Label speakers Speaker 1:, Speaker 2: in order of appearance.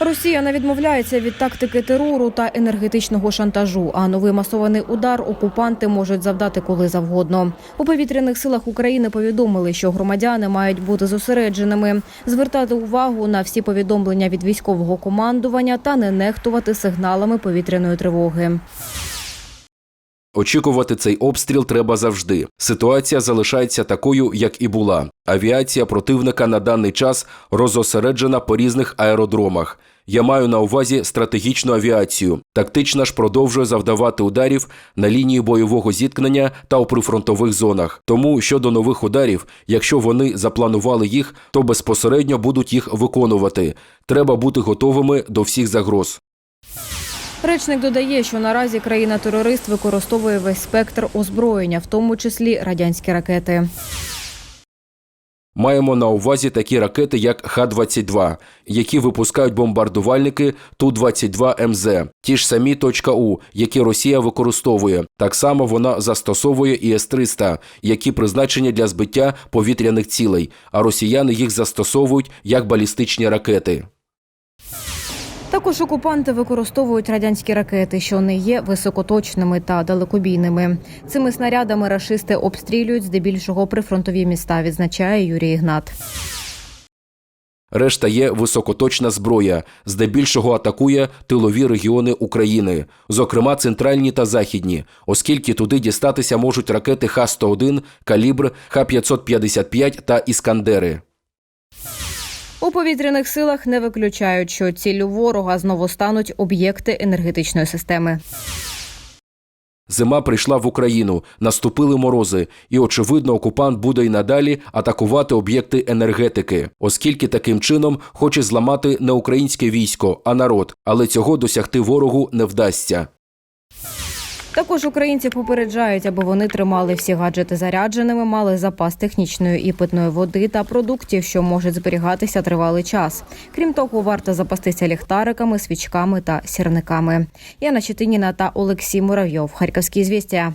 Speaker 1: Росія не відмовляється від тактики терору та енергетичного шантажу. А новий масований удар окупанти можуть завдати коли завгодно. У повітряних силах України повідомили, що громадяни мають бути зосередженими, звертати увагу на всі повідомлення від військового командування та не нехтувати сигналами повітряної тривоги.
Speaker 2: Очікувати цей обстріл треба завжди. Ситуація залишається такою, як і була. Авіація противника на даний час розосереджена по різних аеродромах. Я маю на увазі стратегічну авіацію. Тактична ж продовжує завдавати ударів на лінії бойового зіткнення та у прифронтових зонах. Тому щодо нових ударів, якщо вони запланували їх, то безпосередньо будуть їх виконувати. Треба бути готовими до всіх загроз.
Speaker 1: Речник додає, що наразі країна-терорист використовує весь спектр озброєння, в тому числі радянські ракети.
Speaker 2: Маємо на увазі такі ракети, як Х-22, які випускають бомбардувальники Ту-22 МЗ, ті ж самі точка .У, які Росія використовує. Так само вона застосовує і С-300, які призначені для збиття повітряних цілей, а росіяни їх застосовують як балістичні ракети.
Speaker 1: Також окупанти використовують радянські ракети, що не є високоточними та далекобійними. Цими снарядами рашисти обстрілюють здебільшого прифронтові міста, відзначає Юрій Ігнат.
Speaker 2: Решта є високоточна зброя, здебільшого атакує тилові регіони України, зокрема центральні та західні, оскільки туди дістатися можуть ракети Х-101, Калібр, Х-555 та Іскандери.
Speaker 1: У повітряних силах не виключають, що ціллю ворога знову стануть об'єкти енергетичної системи.
Speaker 2: Зима прийшла в Україну, наступили морози, і очевидно, окупант буде й надалі атакувати об'єкти енергетики, оскільки таким чином хоче зламати не українське військо, а народ, але цього досягти ворогу не вдасться.
Speaker 1: Також українці попереджають, аби вони тримали всі гаджети зарядженими, мали запас технічної і питної води та продуктів, що можуть зберігатися тривалий час. Крім того, варто запастися ліхтариками, свічками та сірниками. Яна Читиніна та Олексій Муравйов. Харківські звістя.